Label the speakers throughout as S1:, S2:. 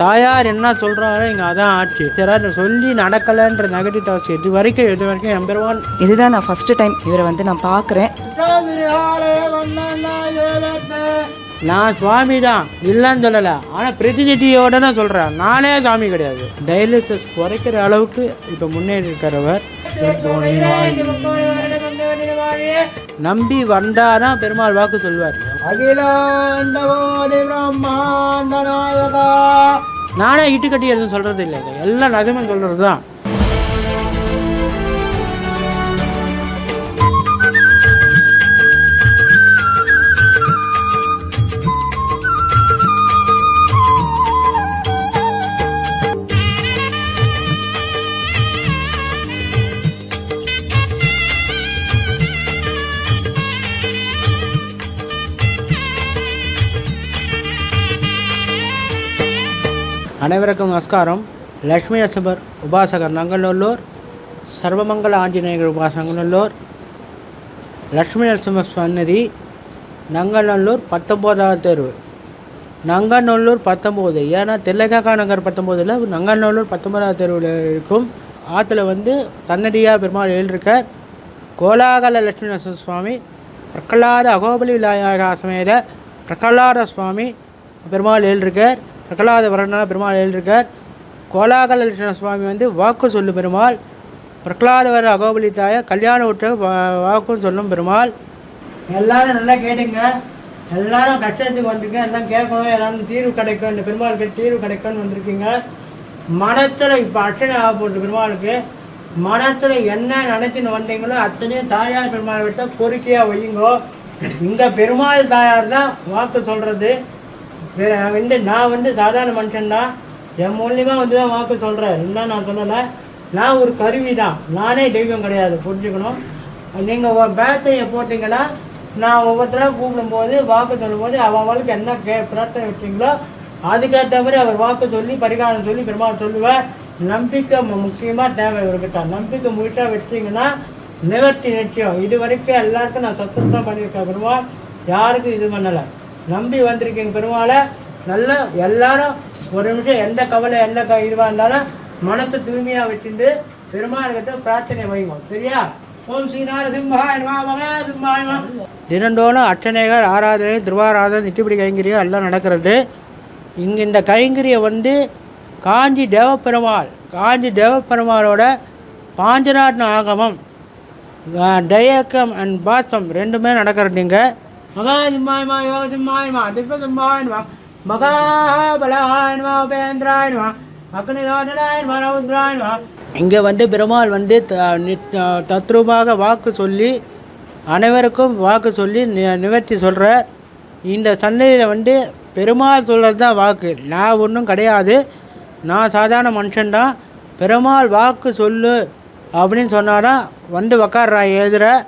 S1: தாயார் என்ன சொல்கிறாரோ இங்கே அதான் ஆச்சு. யாராவது சொல்லி நடக்கலைன்ற நெகட்டிவ் தாட்ஸ் இது வரைக்கும் இது வரைக்கும் எம்பெருவான்
S2: இதுதான் நான் ஃபஸ்ட்டு டைம் இவரை வந்து நான் பார்க்குறேன்.
S1: நான் சுவாமி தான் இல்லைன்னு சொல்லலை. ஆனால் பிரதிநிதியோட தான் சொல்கிறேன் நானே சாமி கிடையாது. டயலிசிஸ் குறைக்கிற அளவுக்கு இப்போ முன்னேறி இருக்கிறவர். நம்பி வந்தாதான் பெருமாள் வாக்கு சொல்வார். நானே இட்டுக்கட்டி எதுவும் சொல்கிறது இல்லைங்க எல்லாம் நிஜமே சொல்கிறது தான் அனைவருக்கும் நமஸ்காரம். லக்ஷ்மி நரசிம்மர் உபாசகர் நங்கநல்லூர் சர்வமங்கல ஆஞ்சநேயர் உபாசகர் நங்கநல்லூர் லக்ஷ்மி நரசிம்மர் சன்னதி நங்கநல்லூர் பத்தொம்போதாவது தெருவு. நங்கநல்லூர் பத்தொம்போது ஏன்னா தெல்லக்காக்கா நகர் பத்தொம்போதில் நங்கநல்லூர் பத்தொம்போதாவது தெருவில் இருக்கும். ஆற்றுல வந்து தன்னடியாக பெருமாள் எழுதியிருக்கார். கோலாகல லட்சுமி நரசிம்ம சுவாமி பிரகலாத அகோபலி விநாயக சமேத பிரகலாத சுவாமி பெருமாள் எழுதியிருக்கார். பிரகலாத வரணா பெருமாள் எழுதியிருக்கார் கோலாகல லட்சண சுவாமி வந்து வாக்கு சொல்லும் பெருமாள் பிரகலாதவர அகோபலி தாய கல்யாண விட்டு வாக்கும் சொல்லும் பெருமாள். எல்லாரும் நல்லா கேட்டுங்க. எல்லாரும் கஷ்டத்துக்கு வந்துருங்க. எல்லாம் கேட்கணும். எல்லாரும் தீர்வு கிடைக்கும் இந்த பெருமாளுக்கு தீர்வு கிடைக்கும்னு வந்திருக்கீங்க. மனத்தில் இப்போ அர்ச்சனை ஆக போகுது பெருமாளுக்கு. மனத்தில் என்ன நினைச்சின்னு வந்தீங்களோ அத்தனையும் தாயார் பெருமாள் கிட்ட கோரிக்கையாக வையுங்கோ. இங்கே பெருமாள் தாயார் தான் வாக்கு சொல்கிறது வேற வந்து நான் வந்து சாதாரண மனுஷன்டா என் மூலியமா வந்து தான் வாக்கு சொல்கிறேன் இல்லை நான் சொல்லலை. நான் ஒரு கருவி தான் நானே தெய்வம் கிடையாது. புரிஞ்சுக்கணும்? நீங்கள் பேட்டரியை போட்டிங்கன்னா நான் ஒவ்வொருத்தராக கூப்பிடும்போது வாக்கு சொல்லும்போது அவங்களுக்கு என்ன கே பிரார்த்தனை வச்சிங்களோ அதுக்கேற்ற மாதிரி அவர் வாக்கு சொல்லி பரிகாரம் சொல்லி பெருமாள் சொல்லுவேன் நம்பிக்கை முக்கியமாக தேவை இவர்கிட்ட. நம்பிக்கை முழுசாக வச்சிங்கன்னா நிவர்த்தி நிச்சயம். இது வரைக்கும் எல்லாருக்கும் நான் சத்தம் பண்ணியிருக்கேன் பெருமாள். யாருக்கும் இது பண்ணலை. நம்பி வந்திருக்கீங்க பெருமாளை. நல்லா எல்லாரும் ஒரு நிமிஷம் எந்த கவலை எந்த க இதுவாக இருந்தாலும் மனத்தை தூய்மையாக வச்சுட்டு பெருமாள்கிட்ட பிரார்த்தனை வைங்க. சரியா? ஓம் ஸ்ரீநாத தினந்தோறும் அர்ச்சனைகள் ஆராதனை திருவாராதனை நித்தியப்படி கைங்கரியம் எல்லாம் நடக்கிறது. இங்கே இந்த கைங்கரியை வந்து காஞ்சி தேவப்பெருமாள் காஞ்சி தேவப்பெருமாளோட பாஞ்சராட்ன ஆகமம் டயக்கம் அண்ட் பாத்தம் ரெண்டுமே நடக்கிறது நீங்கள் நடக்கிறதுங்க மகாசிம்மாயமா யோகசிம்மாயமா திவ்யசிம்மாயமா மகாபலாயன்மா உபேந்திராயன்மா அக்னிரோதனாயன்மா ரவுத்ராயன்மா இங்கே வந்து பெருமாள் வந்து த- நித்- தத்ரூபமாக வாக்கு சொல்லி அனைவருக்கும் வாக்கு சொல்லி நி- நிவர்த்தி சொல்கிறார் இந்த சந்தையில் வந்து பெருமாள் சொல்கிறது தான் வாக்கு. நான் ஒன்றும் கிடையாது. நான் சாதாரண மனுஷன்தான் பெருமாள் வாக்கு சொல்லு அப்படின்னு சொன்னாதான் வந்து உக்காடுறான் எழுதுற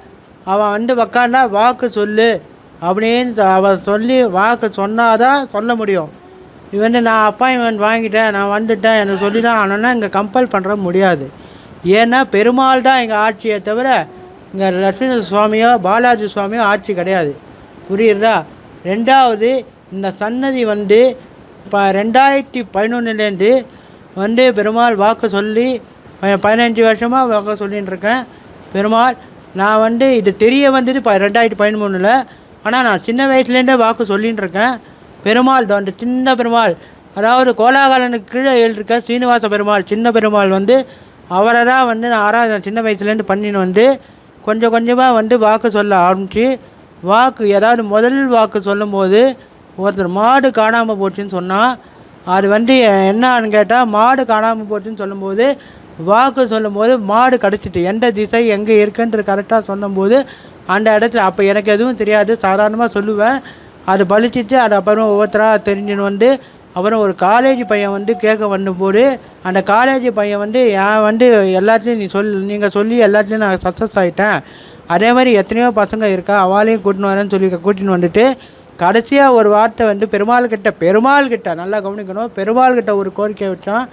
S1: அவன் வந்து உக்காண்டா வாக்கு சொல்லு. அப்படின்னு அவர் சொல்லி வாக்கு சொன்னாதான் சொல்ல முடியும். இது வந்து நான் அப்பாயின்மெண்ட் வாங்கிட்டேன் நான் வந்துட்டேன் என்னை சொல்லி தான் ஆனால் இங்கே கம்பல் பண்ணுற முடியாது. ஏன்னா பெருமாள் தான் எங்கள் ஆட்சியை தவிர இங்கே லட்சுமி சுவாமியோ பாலாஜி சுவாமியோ ஆட்சி கிடையாது. புரியுறதா ரெண்டாவது இந்த சன்னதி வந்து இப்போ ரெண்டாயிரத்தி பதினொன்றுலேருந்து வந்து பெருமாள் வாக்கு சொல்லி ப- பதினஞ்சு வருஷமாக வாக்கு சொல்லின்னு இருக்கேன். பெருமாள் நான் வந்து இது தெரிய வந்தது இப்போ ரெண்டாயிரத்தி பதிமூணில் ஆனால் நான் சின்ன வயசுலேருந்தே வாக்கு சொல்லின்னு இருக்கேன் பெருமாள் தோன்ற சின்ன பெருமாள். அதாவது கோலாகலனுக்கு கீழே எழுதியிருக்க சீனிவாச பெருமாள் சின்ன பெருமாள் வந்து அவரை தான் வந்து நான் ஆராதனை சின்ன வயசுலேருந்து பண்ணின்னு வந்து கொஞ்சம் கொஞ்சமாக வந்து வாக்கு சொல்ல ஆரம்பித்து வாக்கு ஏதாவது முதல் வாக்கு சொல்லும்போது ஒருத்தர் மாடு காணாமல் போச்சுன்னு சொன்னால் அது வந்து என்னான்னு கேட்டால் மாடு காணாமல் போச்சுன்னு சொல்லும்போது வாக்கு சொல்லும்போது மாடு கிடச்சிட்டு எந்த திசை எங்கே இருக்குன்றது கரெக்டாக சொல்லும்போது அந்த இடத்துல அப்போ எனக்கு எதுவும் தெரியாது. சாதாரணமாக சொல்லுவேன். அது பழிச்சிட்டு அது அப்புறம் ஒவ்வொருத்தராக தெரிஞ்சுன்னு வந்து அப்புறம் ஒரு காலேஜ் பையன் வந்து கேட்க வந்தபோது அந்த காலேஜ் பையன் வந்து ஏன் வந்து எல்லாத்தையும் நீ சொல் நீங்கள் சொல்லி எல்லாத்துலேயும் நான் சக்ஸஸ் ஆகிட்டேன் அதே மாதிரி எத்தனையோ பசங்க இருக்கா அவளையும் கூட்டின்னு வரேன்னு சொல்லி கூட்டின்னு வந்துட்டு கடைசியாக ஒரு வார்த்தை வந்து பெருமாள் கிட்ட பெருமாள் கிட்ட நல்லா கவனிக்கணும். பெருமாள் கிட்ட ஒரு கோரிக்கை வச்சோம்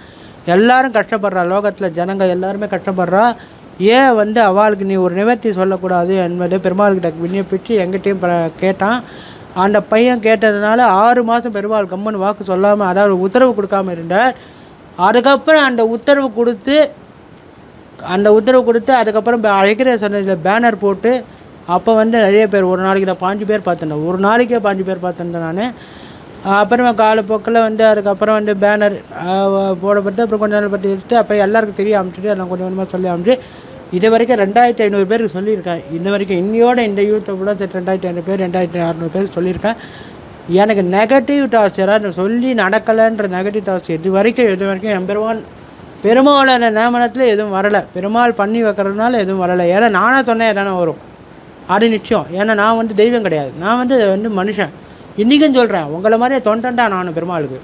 S1: எல்லாரும் கஷ்டப்படுறா லோகத்தில் ஜனங்கள் எல்லாருமே கஷ்டப்படுறா. ஏன் வந்து அவளுக்கு நீ ஒரு நிவர்த்தி சொல்லக்கூடாது என்பது பெருமாள்கிட்ட விண்ணப்பிச்சு எங்கிட்டையும் கேட்டான். அந்த பையன் கேட்டதுனால ஆறு மாதம் பெருமாள் கம்மன் வாக்கு சொல்லாமல் அதாவது உத்தரவு கொடுக்காம இருந்தார். அதுக்கப்புறம் அந்த உத்தரவு கொடுத்து அந்த உத்தரவு கொடுத்து அதுக்கப்புறம் அழைக்கிற சன்னதியில் பேனர் போட்டு அப்போ வந்து நிறைய பேர் ஒரு நாளைக்கு நான் பாஞ்சு பேர் பார்த்துருந்தேன் ஒரு நாளைக்கே பாஞ்சு பேர் பார்த்துருந்தேன் நான். அப்புறமா காலப்போக்கில் வந்து அதுக்கப்புறம் வந்து பேனர் போடப்பட்டு அப்புறம் கொஞ்ச நாள் பற்றி எடுத்து அப்புறம் எல்லாருக்கும் தெரிய அமைச்சிட்டு நான் கொஞ்சம் கொஞ்சமாக சொல்லி அமைச்சு இது வரைக்கும் ரெண்டாயிரத்தி ஐநூறு பேருக்கு சொல்லியிருக்கேன். இன்ன வரைக்கும் இன்னையோட இந்த யூத்தை கூட ரெண்டாயிரத்தி ஐநூறு பேர் ரெண்டாயிரத்தி அறநூறு பேர் சொல்லியிருக்கேன். எனக்கு நெகட்டிவ் டார்ச்சராக சொல்லி நடக்கலைன்ற நெகட்டிவ் டார்ச்சர் இது வரைக்கும் இது வரைக்கும் எம்பெருமான் பெருமாளோட நியமனத்தில் எதுவும் வரலை. பெருமாள் பண்ணி வைக்கிறதுனால எதுவும் வரலை. ஏன்னா நானே சொன்னேன் எதனா வரும். அது நிச்சயம். ஏன்னா நான் வந்து தெய்வம் கிடையாது. நான் வந்து வந்து மனுஷன். இன்றைக்கும் சொல்கிறேன் உங்களை மாதிரியே தொண்டன்டா நான் பெருமாளுக்கு.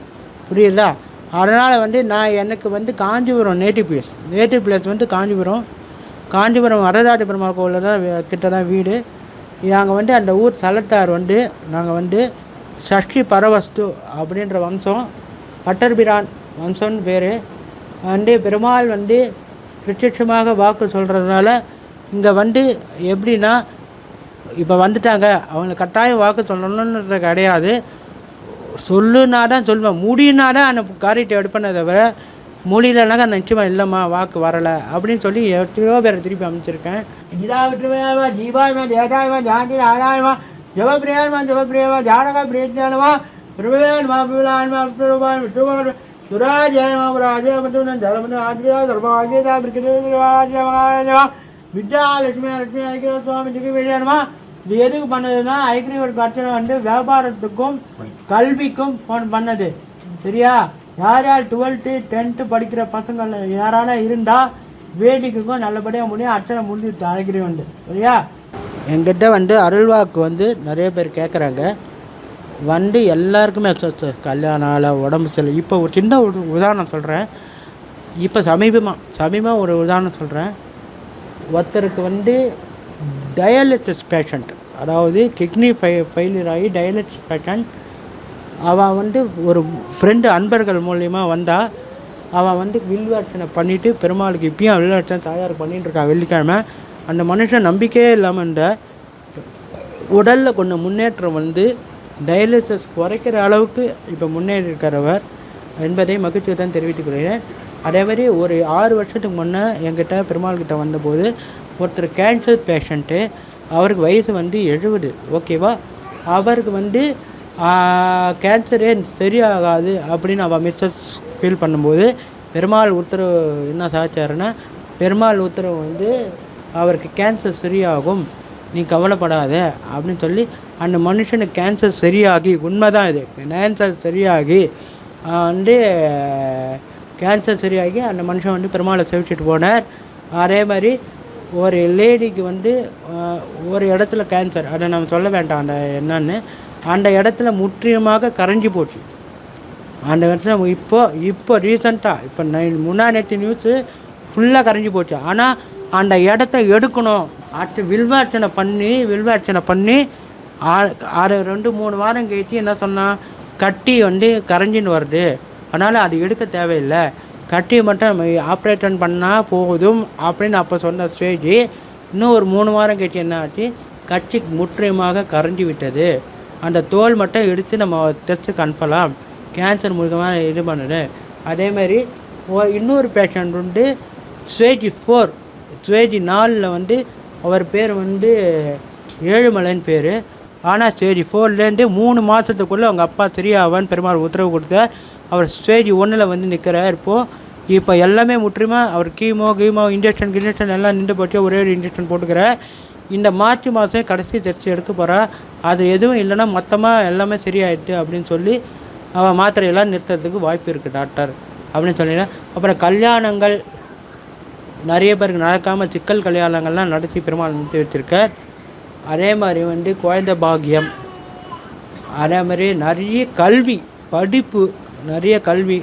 S1: புரியுதா? அதனால் வந்து நான் எனக்கு வந்து Kanchipuram native place native place வந்து காஞ்சிபுரம் காஞ்சிபுரம் வரராஜ பெருமாள் கோவிலில் தான் கிட்ட தான் வீடு. நாங்கள் வந்து அந்த ஊர் சலட்டார் வந்து நாங்கள் வந்து சஷ்டி பரவஸ்து அப்படின்ற வம்சம் பட்டர்பிரான் வம்சம்னு பேர். வந்து பெருமாள் வந்து பிரத்யட்சமாக வாக்கு சொல்கிறதுனால இங்கே வந்து எப்படின்னா இப்போ வந்துட்டாங்க. அவங்களை கட்டாயம் வாக்கு சொல்லணுன்றது கிடையாது. சொல்லுனா தான் சொல்லுவேன். முடியுனா தான் அந்த காரியத்தை எடுப்பேனே தவிர முடியலனாக்கா நிச்சயமாக இல்லைம்மா வாக்கு வரலை அப்படின்னு சொல்லி எத்தனையோ பேரை திருப்பி அமைச்சிருக்கேன் ஜீவா ஜீவாயுமா தேட்டாயமா ஜாண்டி ஆடாயமா ஜபப்பிரியாயமா ஜபப்பிரியமா ஜானகா பிரியத்தியானமா பிரபுவேன் பிரபலான்மா விட்டுருவான் விஷ்ணுவான் சுராஜயமா ராஜமத்துவன் தர்மன் ஆஜியா தர்மாஜிதா பிரிக்கிறா வித்யா லட்சுமி லட்சுமி ஐக்கிய சுவாமி திகவேஷானமா இது எதுக்கு பண்ணதுன்னா ஐக்கணை ஒரு பிரச்சனை வந்து வியாபாரத்துக்கும் கல்விக்கும் பண்ணது. சரியா? யார் யார் டுவெல்த்து டென்த்து படிக்கிற பசங்கள் யாரான இருந்தால் வேடிக்கைக்கும் நல்லபடியாக முடியும் அர்ச்சனை முடிஞ்சு அழைக்கிறேன் வந்து. சரியா? எங்கிட்ட வந்து அருள்வாக்கு வந்து நிறைய பேர் கேட்குறாங்க வந்து எல்லாருக்குமே கல்யாணம் ஆள உடம்பு சரியில்லை. இப்போ ஒரு சின்ன ஒரு உதாரணம் சொல்கிறேன் இப்போ சமீபமாக சமீபமாக ஒரு உதாரணம் சொல்கிறேன் ஒருத்தருக்கு வந்து டயாலிசிஸ் பேஷண்ட் அதாவது கிட்னி ஃபை ஃபெயிலியர் ஆகி டயாலிசிஸ் பேஷண்ட் அவன் வந்து ஒரு ஃப்ரெண்டு அன்பர்கள் மூலயமா வந்தால் அவன் வந்து வில்வார்ச்சனை பண்ணிவிட்டு பெருமாளுக்கு இப்பயும் வில்வார்ச்சனை தாயார் பண்ணிட்டு இருக்கான் வெள்ளிக்கிழமை. அந்த மனுஷன் நம்பிக்கையே இல்லாமல் இந்த உடலில் கொண்ட முன்னேற்றம் வந்து டயாலிசிஸ் குறைக்கிற அளவுக்கு இப்போ முன்னேறி இருக்கிறவர் என்பதை மகிழ்ச்சியை தான் தெரிவித்துக் கொள்கிறேன். அதே மாதிரி ஒரு ஆறு வருஷத்துக்கு முன்னே என்கிட்ட பெருமாள் கிட்ட வந்தபோது ஒருத்தர் கேன்சர் பேஷண்ட்டு அவருக்கு வயசு வந்து எழுபது ஓகேவா அவருக்கு வந்து கேன்சரே சரியாகாது அப்படின்னு அவள் மிஸ்ஸஸ் ஃபீல் பண்ணும்போது பெருமாள் உத்தரவு என்ன சாதிச்சாருன்னா பெருமாள் உத்தரவு வந்து அவருக்கு கேன்சர் சரியாகும் நீ கவலைப்படாத அப்படின்னு சொல்லி அந்த மனுஷனுக்கு கேன்சர் சரியாகி உண்மைதான் இது. கேன்சர் சரியாகி வந்து கேன்சர் சரியாகி அந்த மனுஷன் வந்து பெருமாளை சேவிச்சிட்டு போனார். அதே மாதிரி ஒரு லேடிக்கு வந்து ஒரு இடத்துல கேன்சர் அதை நம்ம சொல்ல வேண்டாம் அந்த என்னன்னு. அந்த இடத்துல முற்றிலுமாக கரைஞ்சி போச்சு. அந்த இடத்துல இப்போ இப்போ ரீசண்டாக இப்போ நைன் முன்னா நேற்று நியூஸு ஃபுல்லாக கரைஞ்சி போச்சு. ஆனால் அந்த இடத்த எடுக்கணும். அடுத்து வில்வார்ச்சனை பண்ணி வில்வார்ச்சனை பண்ணி ஆ- ஆறு ரெண்டு மூணு வாரம் கழிச்சு என்ன சொன்னான் கட்டி வந்து கரைஞ்சின்னு வருது. அதனால் அது எடுக்க தேவையில்லை. கட்டி மட்டும் நம்ம ஆப்ரேஷன் பண்ணால் போதும் அப்படின்னு அப்போ சொன்ன ஸ்டேஜ் இன்னும் ஒரு மூணு வாரம் கழிச்சு என்ன ஆச்சு கட்சி முற்றிலுமாக கரைஞ்சி விட்டது. அந்த தோல் மட்டும் எடுத்து நம்ம டெஸ்ட்டுக்கு அனுப்பலாம் கேன்சர் மூலியமாக இது பண்ணுது. அதேமாதிரி இன்னொரு பேஷண்ட் வந்து ஸ்வேஜி ஃபோர் ஸ்வேஜி நாலில் வந்து அவர் பேர் வந்து ஏழுமலைன்னு பேர். ஆனால் ஸ்டேஜ் ஃபோர்லேருந்து மூணு மாதத்துக்குள்ளே அவங்க அப்பா சரியாவான்னு பெருமாள் உத்தரவு கொடுத்தார் அவர் ஸ்டேஜ் ஒன்றில் வந்து நிற்கிறார் இப்போது இப்போ எல்லாமே முற்றிலுமா அவர் கீமோ கீமோ இன்ஜெக்ஷன் இன்ஜெக்ஷன் எல்லாம் நின்று போச்சு ஒரே ஒரு இன்ஜெக்ஷன் போட்டுக்கிறார். இந்த மார்ச் மாதம் கடைசி டெஸ்ட் எடுக்க போகிறா அது எதுவும் இல்லைன்னா மொத்தமாக எல்லாமே சரியாயிட்டு அப்படின்னு சொல்லி அவன் மாத்திரையெல்லாம் நிறுத்துறதுக்கு வாய்ப்பு இருக்குது டாக்டர். அப்படின்னு சொல்லிடுறேன் அப்புறம் கல்யாணங்கள் நிறைய பேருக்கு நடக்காமல் சிக்கல் கல்யாணங்கள்லாம் நடத்தி பெருமாள் நிறுத்தி வச்சுருக்கார். அதே மாதிரி வந்து குழந்தை பாக்கியம் அதே மாதிரி நிறைய கல்வி படிப்பு நிறைய கல்வி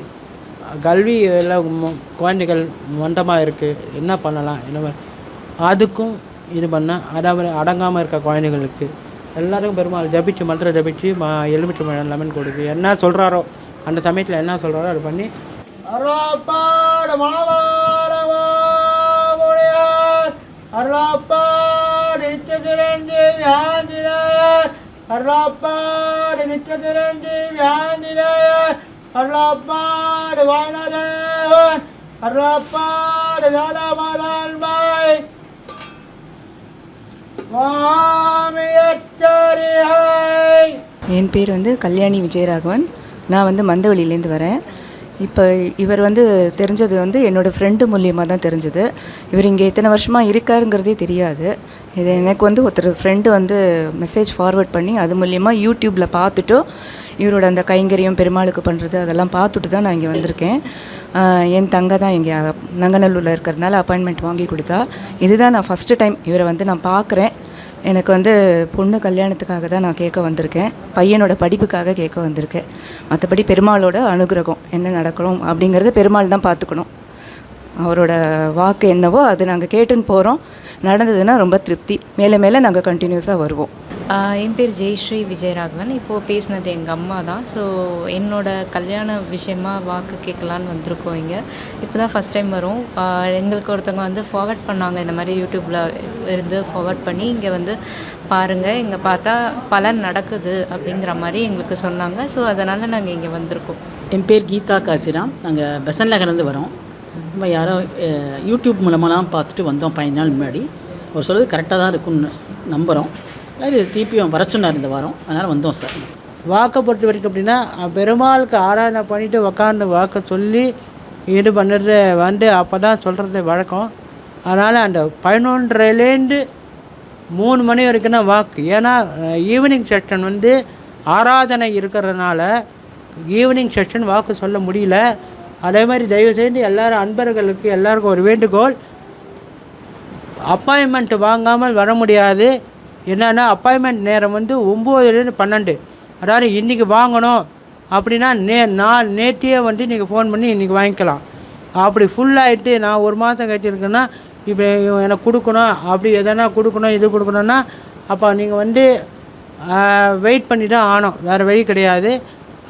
S1: கல்வி எல்லாம் குழந்தைகள் மந்தமாக இருக்குது என்ன பண்ணலாம்? என்ன அதுக்கும் இது பண்ணால் அதே அடங்காமல் இருக்க குழந்தைங்களுக்கு எல்லாருக்கும் பெருமாள் ஜபிச்சு மந்திரம் ஜபிச்சு மா எலுமிச்சை மழை லெமன் கொடுக்கு. என்ன சொல்கிறாரோ அந்த சமயத்தில் என்ன சொல்கிறாரோ அது பண்ணி அருளாப்பாடு மாவாளமாமுடியார் அருளாப்பாடு இச்சதிரஞ்சீவி ஆஞ்சநேயர் அருளாப்பாடு நிச்சதிரண்டி வியாந்தினேயர் அருளாப்பாடு வானதேவன் அருளாப்பாடு தாடாமாதான்மாய் சுவாமியச்சரியை
S2: என் பேர் வந்து கல்யாணி விஜயராகவன். நான் வந்து மந்தவெளியிலேருந்து வரேன். இப்போ இவர் வந்து தெரிஞ்சது வந்து என்னோடய ஃப்ரெண்டு மூலியமாக தான் தெரிஞ்சது. இவர் இங்கே எத்தனை வருஷமாக இருக்காருங்கிறதே தெரியாது. இது எனக்கு வந்து ஒருத்தர் ஃப்ரெண்டு வந்து மெசேஜ் ஃபார்வர்ட் பண்ணி அது மூலியமாக யூடியூப்பில் பார்த்துட்டு இவரோட அந்த கைங்கரியம் பெருமாளுக்கு பண்ணுறது அதெல்லாம் பார்த்துட்டு தான் நான் இங்கே வந்திருக்கேன். என் தங்க தான் இங்கே நங்கநல்லூரில் இருக்கிறதுனால அப்பாயின்மெண்ட் வாங்கி கொடுத்தா. இதுதான் நான் ஃபஸ்ட்டு டைம் இவரை வந்து நான் பார்க்குறேன். எனக்கு வந்து பொண்ணு கல்யாணத்துக்காக தான் நான் கேட்க வந்திருக்கேன். பையனோட படிப்புக்காக கேட்க வந்திருக்கேன். மற்றபடி பெருமாளோட அனுகிரகம் என்ன நடக்கணும் அப்படிங்கிறத பெருமாள் தான் பார்த்துக்கணும். அவரோட வாக்கு என்னவோ அது நாங்கள் கேட்டுன்னு போகிறோம் நடந்ததுன்னா ரொம்ப திருப்தி. மேலே மேலே நாங்கள் கண்டினியூஸாக வருவோம்.
S3: என் பேர் ஜெயஸ்ரீ விஜயராகவன். இப்போது பேசினது எங்கள் அம்மா தான். ஸோ என்னோட கல்யாண விஷயமா வாக்கு கேட்கலான்னு வந்திருக்கோம் இங்கே. இப்போ தான் ஃபஸ்ட் டைம் வரும் எங்களுக்கு ஒருத்தவங்க வந்து ஃபார்வர்ட் பண்ணாங்க. இந்த மாதிரி யூடியூப்பில் இருந்து ஃபார்வர்ட் பண்ணி இங்கே வந்து பாருங்கள் இங்கே பார்த்தா பலன் நடக்குது அப்படிங்கிற மாதிரி எங்களுக்கு சொன்னாங்க. ஸோ அதனால் நாங்கள் இங்கே வந்திருக்கோம்.
S4: என் பேர் கீதா காசிராம். நாங்கள் பெசன் நகர்லேருந்து வரோம். நம்ம யாரோ யூடியூப் மூலமாலாம் பார்த்துட்டு வந்தோம் பதினஞ்சு நாள் முன்னாடி. அவர் சொல்கிறது கரெக்டாக தான் இருக்கும்னு நம்புகிறோம் அது திருப்பியும் வர சொன்னார் இந்த வாரம். அதனால் வந்தோம் சார்.
S1: வாக்கை பொறுத்த வரைக்கும் அப்படின்னா பெருமாளுக்கு ஆராதனை பண்ணிவிட்டு உக்காந்து வாக்கை சொல்லி இது பண்ணுறது வந்து அப்போ தான் சொல்கிறது வழக்கம். அதனால் அந்த பதினொன்றரைலேருந்து மூணு மணி வரைக்கும் தான் வாக்கு. ஏன்னா ஈவினிங் செஷன் வந்து ஆராதனை இருக்கிறதுனால ஈவினிங் செஷன் வாக்கு சொல்ல முடியல. அதே மாதிரி தயவு செய்து எல்லாரும் அன்பர்களுக்கு எல்லாருக்கும் ஒரு வேண்டுகோள். அப்பாயின்மெண்ட் வாங்காமல் வர முடியாது. என்னென்னா அப்பாயின்மெண்ட் நேரம் வந்து ஒம்போதுலேருந்து பன்னெண்டு. அதாவது இன்றைக்கி வாங்கணும் அப்படின்னா நே நாள் நேற்றையே வந்து நீங்கள் ஃபோன் பண்ணி இன்றைக்கி வாங்கிக்கலாம். அப்படி ஃபுல்லாகிட்டு நான் ஒரு மாதம் கட்டியிருக்கேன்னா இப்போ எனக்கு கொடுக்கணும் அப்படி எதனா கொடுக்கணும் இது கொடுக்கணுன்னா அப்போ நீங்கள் வந்து வெயிட் பண்ணி தான் ஆனோம் வேறு வழி கிடையாது.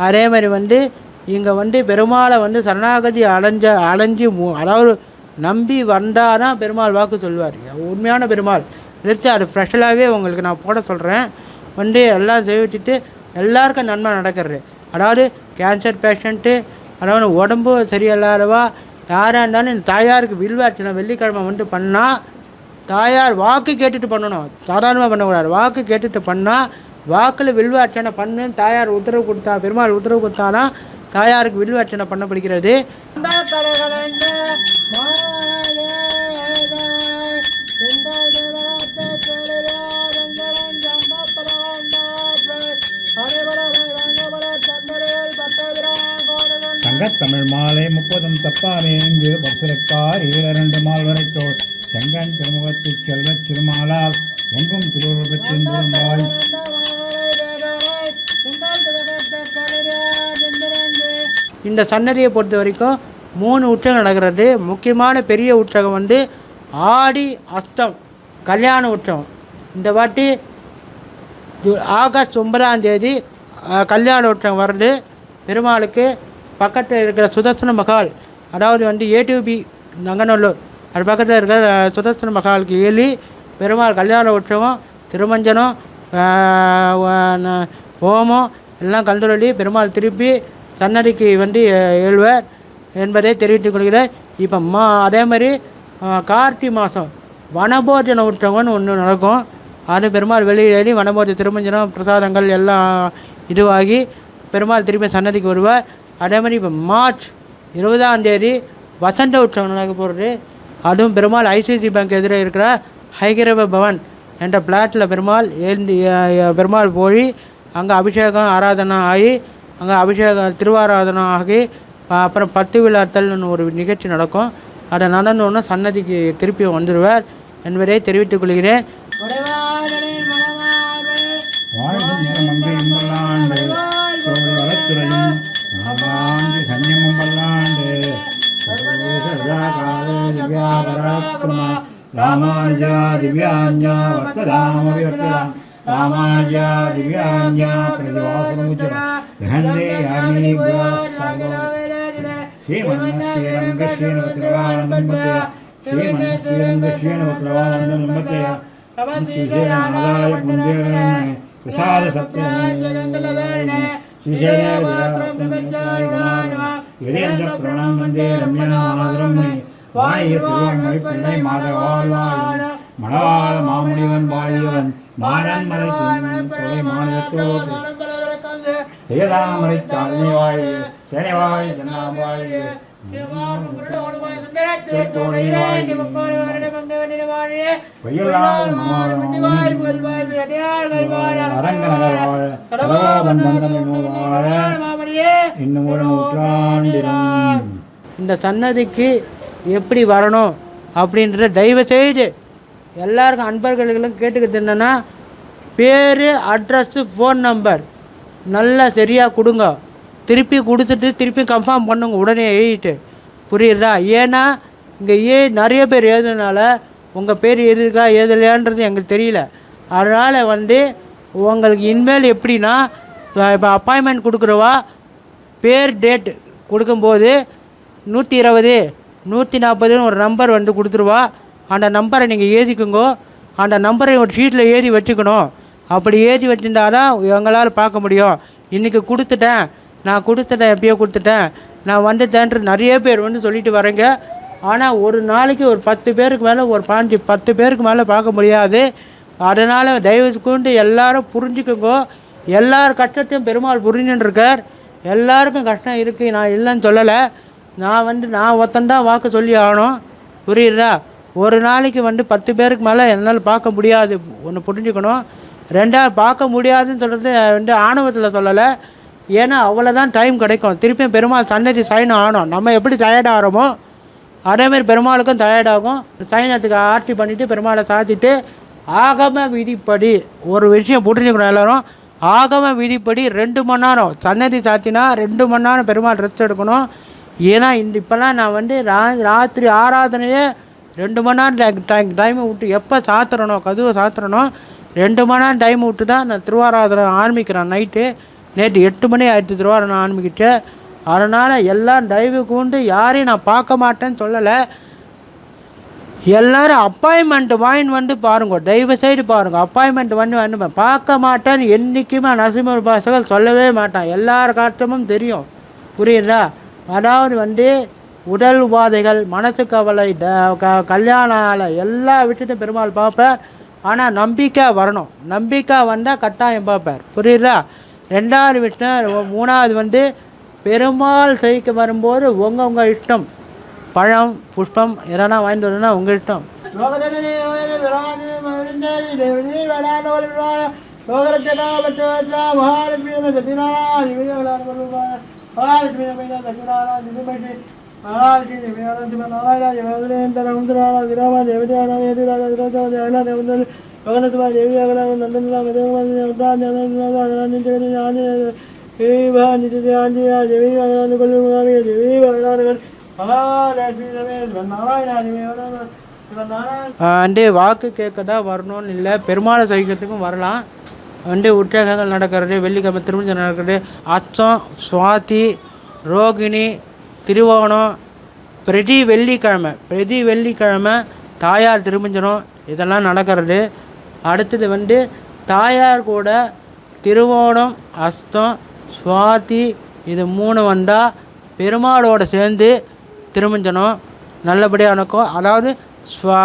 S1: அதே மாதிரி வந்து இங்கே வந்து பெருமாளை வந்து சரணாகதி அடைஞ்ச அடைஞ்சு மு- அதாவது நம்பி வந்தால் தான் பெருமாள் வாக்கு சொல்வார். உண்மையான பெருமாள். நிறுத்தி அது ஃப்ரெஷலாகவே உங்களுக்கு நான் போட சொல்கிறேன் வந்து எல்லாம் செய்விச்சுட்டு எல்லாருக்கும் நன்மை நடக்கிறது. அதாவது கேன்சர் பேஷண்ட்டு அதாவது உடம்பு சரியில்லாதவா யாராக இருந்தாலும் இந்த தாயாருக்கு வில்வார்ச்சனை வெள்ளிக்கிழமை வந்து பண்ணால் தாயார் வாக்கு கேட்டுட்டு பண்ணணும். சாதாரணமாக பண்ணக்கூடாது. வாக்கு கேட்டுட்டு பண்ணால் வாக்கில் வில்வ பண்ணு தாயார் உத்தரவு கொடுத்தா பெருமாள் உத்தரவு கொடுத்தானா தாயாருக்கு வில்வ அர்ச்சனை பண்ணப்படுகிறது
S5: தங்கத்தமிழ் மாலை முப்பதும் தப்பாலே இங்கு பக்தருக்கார் ஈரண்டு மால் வரை தோல். செங்கன் திருமுகத்து செல்வ திருமாலால் எங்கும் திருவுருவத்தின் வாய்.
S1: இந்த சன்னதியை பொறுத்த வரைக்கும் மூணு உற்சவம் நடக்கிறது. முக்கியமான பெரிய உற்சவம் வந்து ஆடி அஸ்தம் கல்யாண உற்சவம். இந்த வாட்டி ஆகஸ்ட் ஒன்பதாம் தேதி கல்யாண உற்சவம் வருது பெருமாளுக்கு பக்கத்தில் இருக்கிற சுதர்சன மகால் அதாவது வந்து ஏடிபி நங்கநல்லூர் அது பக்கத்தில் இருக்கிற சுதர்சன மகாலுக்கு ஏழி பெருமாள் கல்யாண உற்சவம் திருமஞ்சனம் ஹோமம் எல்லாம் கலந்துரொல்லி பெருமாள் திருப்பி சன்னதிக்கு வந்து எழுவர் என்பதை தெரிவித்துக் கொள்கிறேன். இப்போ மா அதே மாதிரி கார்த்தி கார்த்திகை மாதம் வனபோஜன உற்சவம்னு ஒன்று நடக்கும். அது பெருமாள் வெளியேறி வனபோஜ திருமஞ்சனம் பிரசாதங்கள் எல்லாம் இதுவாகி பெருமாள் திரும்பி சன்னதிக்கு வருவார். அதே மாதிரி இப்போ மார்ச் இருபதாம் தேதி வசந்த உற்சவம் நடக்க போகிறது அதுவும் பெருமாள் ஐசிசி பேங்க் எதிரே இருக்கிற ஹைகிரவ பவன் என்ற பிளாட்டில் பெருமாள் எழுந்து பெருமாள் போய் அங்கே அபிஷேகம் ஆராதனை ஆகி அங்கே அபிஷேகம் திருவாராதனம் ஆகி அப்புறம் பத்து விழாத்தல்னு ஒரு நிகழ்ச்சி நடக்கும். அதை நடந்தோன்னே சன்னதிக்கு திருப்பி வந்துடுவார் என்பதை தெரிவித்துக் கொள்கிறேன்.
S5: ராமானுஜா திவ்யாஞ்சா வர்த்ததாமவிவர்த்ததாம் ராமானுஜா திவ்யாஞ்சா பிரதிவாசனமுச்சரா தகந்தே யாமினி ஸ்ரீமன்னஸ்ரீரங்க ஸ்ரீனவத்திரவானந்தம் பத்தயா ஸ்ரீமன்னஸ்ரீரங்க ஸ்ரீனவத்திரவானந்தம் பத்தயா ஸ்ரீநாதாய புஞ்சேன பிரசாத சத்தியம் இதயந்த பிரணம் வந்தே ரம்யநாதரம் வாய திருவான்மொழி பிள்ளை மாதவாழ்வாள். மணவாள மாமுனிவன் வாழியவன் மாறன் மாநிலத்தோடு தேதாமரை தாழ்மை வாழி சேனை வாழி தன்னாம் வாழி.
S1: இந்த சன்னதிக்கு எப்படி வரணும் அப்படின்ற தயவு செய்து எல்லாருக்கும் அன்பர்களுக்கும் கேட்டுக்கிறது என்னென்னா பேர் அட்ரஸ்ஸு ஃபோன் நம்பர் நல்லா சரியாக கொடுங்க. திருப்பி கொடுத்துட்டு திருப்பி கன்ஃபார்ம் பண்ணுங்க உடனே எழுதிட்டு. புரியுதா? ஏன்னா இங்கே ஏ நிறைய பேர் எழுதுனால உங்கள் பேர் எழுதிருக்கா எழுதலையான்றது எங்களுக்கு தெரியல. அதனால் வந்து உங்களுக்கு இனிமேல் எப்படின்னா இப்போ அப்பாயின்மெண்ட் கொடுக்குறவா பேர் டேட் கொடுக்கும்போது நூற்றி இருபது நூற்றி நாற்பதுன்னு ஒரு நம்பர் வந்து கொடுத்துருவா. அந்த நம்பரை நீங்கள் எழுதிக்குங்கோ அந்த நம்பரை ஒரு ஷீட்டில் எழுதி வச்சுக்கணும். அப்படி எழுதி வச்சுருந்தா தான் எங்களால் பார்க்க முடியும். இன்றைக்கி கொடுத்துட்டேன். நான் கொடுத்துட்டேன் எப்பயோ கொடுத்துட்டேன். நான் வந்துட்டேன்ட்டு நிறைய பேர் வந்து சொல்லிட்டு வரேங்க. ஆனால் ஒரு நாளைக்கு ஒரு பத்து பேருக்கு மேலே ஒரு பாஞ்சு பத்து பேருக்கு மேலே பார்க்க முடியாது. அதனால் தயவு கொண்டு எல்லாரும் புரிஞ்சுக்குங்கோ. எல்லார் கஷ்டத்தையும் பெருமாள் புரிஞ்சுன்னு இருக்கார் எல்லாருக்கும் கஷ்டம் இருக்குது நான் இல்லைன்னு சொல்லலை. நான் வந்து நான் ஒருத்தன்தான் வாக்கு சொல்லி ஆகணும். புரியுதா? ஒரு நாளைக்கு வந்து பத்து பேருக்கு மேலே என்னால் பார்க்க முடியாது. ஒன்று புரிஞ்சுக்கணும். ரெண்டாவது பார்க்க முடியாதுன்னு சொல்கிறது வந்து ஆணவத்தில் சொல்லலை. ஏன்னா அவ்வளோதான் டைம் கிடைக்கும். திருப்பியும் பெருமாள் சன்னதி சைன் ஆகணும். நம்ம எப்படி டயர்ட் ஆகிறோமோ அதேமாதிரி பெருமாளுக்கும் டயர்டாகும் சைனத்துக்கு ஆர்த்தி பண்ணிவிட்டு பெருமாளை சாத்திட்டு ஆகம விதிப்படி ஒரு விஷயம் புரிஞ்சுக்கணும் எல்லோரும். ஆகம விதிப்படி ரெண்டு மணி நேரம். சன்னதி சாத்தினா ரெண்டு மணி நேரம் பெருமாள் ரெஸ்ட் எடுக்கணும். ஏன்னா இந்த இப்போல்லாம் நான் வந்து ரா ராத்திரி ஆராதனையே ரெண்டு மணி நேரம் டைம் டைமை விட்டு எப்போ சாத்துறனோ கதவை சாத்துறனோ ரெண்டு மணி நேரம் டைம் விட்டு தான் நான் திருவாராதனை ஆரம்பிக்கிறேன் நைட்டு நேற்று எட்டு மணி ஆயிடுச்சு திருவாரணம் ஆரம்பிக்கிட்டு. அதனால் எல்லாம் தயவு கூண்டு யாரையும் நான் பார்க்க மாட்டேன்னு சொல்லலை. எல்லோரும் அப்பாயின்மெண்ட் வாங்கின்னு வந்து பாருங்க. தயவு சைடு பாருங்க. அப்பாயின்மெண்ட் வந்து வந்து பார்க்க மாட்டேன்னு என்றைக்குமே நரசிம்மர் பாசகர் சொல்லவே மாட்டான். எல்லார் காட்டமும் தெரியும். புரியுதா? அதாவது வந்து உடல் உபாதைகள் மனசு கவலை ட க கல்யாணம் எல்லாம் விட்டுட்டு பெருமாள் பார்ப்பார். ஆனால் நம்பிக்கை வரணும். நம்பிக்கை வந்தால் கட்டாயம் பார்ப்பார். புரியுதா? ரெண்டாவது விஷயம் மூணாவது வந்து பெருமாள் செய்க வரும்போது உங்கள் உங்கள் இஷ்டம். பழம் புஷ்பம் எதனா வாங்கிட்டு வரணும்னா உங்கள் இஷ்டம். வந்து வாக்கு கேட்க தான் வரணும்னு இல்லை பெருமாளை சகிக்கிறதுக்கும் வரலாம். வந்து உற்சாகங்கள் நடக்கிறது வெள்ளிக்கிழமை திருமணம் நடக்கிறது அச்சம் சுவாதி ரோகிணி திருவோணம் பிரதி வெள்ளிக்கிழமை பிரதி வெள்ளிக்கிழமை தாயார் திருமஞ்சனம் இதெல்லாம் நடக்கிறது. அடுத்தது வந்து தாயார் கூட திருவோணம் அஸ்தம் சுவாதி இது மூணு வந்தால் பெருமாளோட சேர்ந்து திருமஞ்சனம் நல்லபடியாக நடக்கும். அதாவது ஸ்வா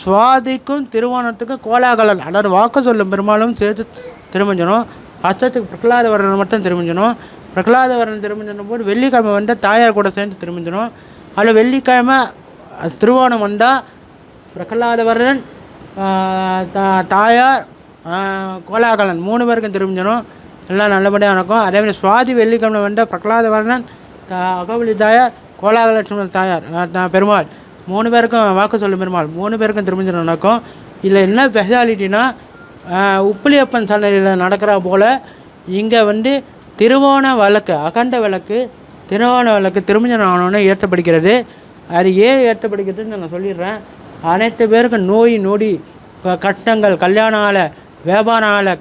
S1: சுவாதிக்கும் திருவோணத்துக்கும் கோலாகலன் அதாவது வாக்கு சொல்லும் பெருமாளும் சேர்த்து திருமஞ்சனம். அஸ்தத்துக்கு பிரகலாதவரன் மட்டும் திருமஞ்சனம். பிரகலாதவரன் திருமஞ்சனம் போது வெள்ளிக்கிழமை வந்தால் தாயார் கூட சேர்ந்து திருமஞ்சனம். அதில் வெள்ளிக்கிழமை திருவோணம் வந்தால் பிரகலாதவரன் தா- தாயார் கோலாகலன் மூணு பேருக்கும் திருமஞ்சனம். எல்லாம் நல்லபடியாக நடக்கும். அதேமாதிரி சுவாதி வெள்ளிக்கிழமை வந்தால் பிரகலாதவரன் தா- அகவலி தாயார் கோலாகலட்சுமணன் தாயார் தா- பெருமாள். மூணு பேருக்கும் வாக்கு சொல்லும் பெருமாள். மூணு பேருக்கும் திருமஞ்சனம் நடக்கும். இதில் என்ன ஸ்பெஷாலிட்டினா உப்புலியப்பன் சன்னதியில் நடக்கிறா போல் இங்கே வந்து திருவோண விளக்கு அகண்ட விளக்கு திருவோண விளக்கு திருமஞ்சனம் ஆனோன்னு ஏற்றப்படுகிறது. அது ஏன் ஏற்றப்படுகிறதுன்னு நான் சொல்லிடுறேன். அனைத்து பேருக்கும் நோய் நொடி க- கஷ்டங்கள் கல்யாணம் ஆல வியாபாரம்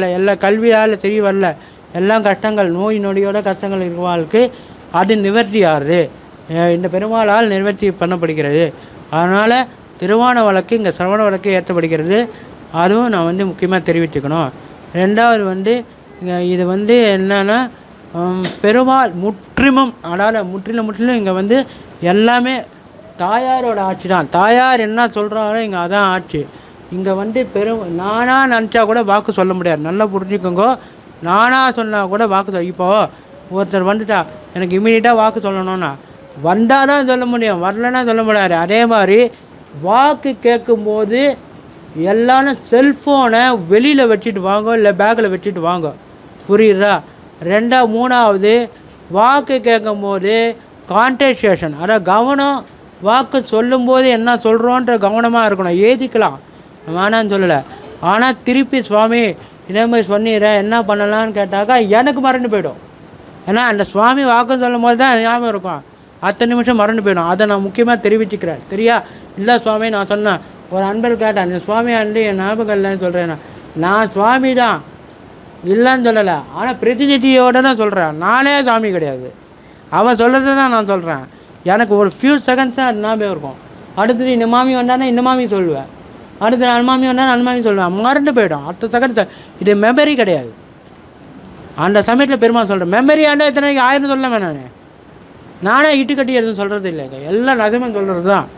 S1: எல்லா கல்வியால் தெரிய வரல. எல்லாம் கஷ்டங்கள் நோய் நொடியோட கஷ்டங்கள் இருக்கிறவாளுக்கு அது நிவர்த்தி ஆகுது இந்த பெருமாளால் நிவர்த்தி பண்ணப்படுகிறது. அதனால் திருவான வழக்கு இங்கே சிரவண வழக்கு ஏற்றப்படுகிறது. அதுவும் நான் வந்து முக்கியமாக தெரிவிச்சுக்கணும் ரெண்டாவது வந்து இது வந்து என்னென்னா பெருமாள் முற்றிலும் அதாவது முற்றிலும் முற்றிலும் இங்கே வந்து எல்லாமே தாயாரோட ஆட்சி தான் தாயார் என்ன சொல்கிறாரோ இங்கே அதான் ஆட்சி. இங்கே வந்து பெரும் நானாக நினச்சா கூட வாக்கு சொல்ல முடியாது. நல்லா புரிஞ்சுக்கோங்க. நானாக சொன்னால் கூட வாக்கு சொல் இப்போ ஒருத்தர் வந்துட்டா எனக்கு இமீடியட்டாக வாக்கு சொல்லணும்னா வந்தால் தான் சொல்ல முடியும். வரலன்னா சொல்ல முடியாது. அதே மாதிரி வாக்கு கேட்கும்போது எல்லாரும் செல்ஃபோனை வெளியில் வச்சுட்டு வாங்க இல்லை பேக்கில் வச்சுட்டு வாங்க. புரியுதா ரெண்டா மூணாவது வாக்கு கேட்கும்போது கான்சன்ட்ரேஷன் அதாவது கவனம் வாக்கு சொல்லும்போது என்ன சொல்கிறோன்ற கவனமாக இருக்கணும். ஏதிக்கலாம். வேணான்னு சொல்லலை. ஆனால் திருப்பி சுவாமி இதே மாதிரி என்ன பண்ணலான்னு கேட்டாக்கா எனக்கு மறந்து போயிடும். ஏன்னா அந்த சுவாமி வாக்கு சொல்லும் போது தான் ஞாபகம் இருக்கும். அத்தனை நிமிஷம் மறந்து போயிடும். அதை நான் முக்கியமாக தெரிவிச்சுக்கிறேன். சரியா? இல்லை சுவாமி நான் சொன்னேன். ஒரு அன்பர் கேட்டேன் அந்த சுவாமி அண்டு என் ஞாபகம் இல்லைன்னு சொல்கிறேன் நான் சுவாமி தான் இல்லைன்னு சொல்லலை. ஆனால் பிரதிநிதியோட நான் சொல்கிறேன் நானே சாமி கிடையாது. அவன் சொல்கிறது தான் நான் சொல்கிறேன் எனக்கு ஒரு ஃபியூ செகண்ட்ஸ் தான் அது ஞாபகம் இருக்கும். அடுத்தது இந்த மாமி வந்தானா இந்த மாமி சொல்லுவேன். அடுத்து அனுமாமி வந்தால் அனுமாமி சொல்லுவேன். மறந்து போயிடும். அடுத்த செகண்ட் இது மெமரி கிடையாது. அந்த சமயத்தில் பெருமாள் சொல்கிறேன் மெமரி ஆண்டா இத்தனை ஆயிரம் சொல்ல வேணாம் நான். நானே இட்டு கட்டி எதுவும் சொல்கிறது இல்லைங்க எல்லாம் நசமன் சொல்கிறது தான்.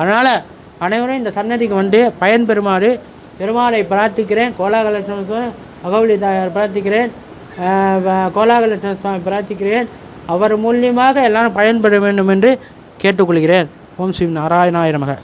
S1: அதனால் அனைவரும் இந்த சன்னதிக்கு வந்து பயன்பெறுமாறு பெருமாளை பிரார்த்திக்கிறேன். கோலாகலட்சுமி அகவுளி தாயார் பிரார்த்திக்கிறேன் ஆஹ் கோலாகலட்சுமி சுவாமி பிரார்த்திக்கிறேன். அவர் மூலியமாக எல்லாரும் பயன்பெற வேண்டும் என்று கேட்டுக்கொள்கிறேன். ஓம் ஸ்ரீ நாராயணாய நமக.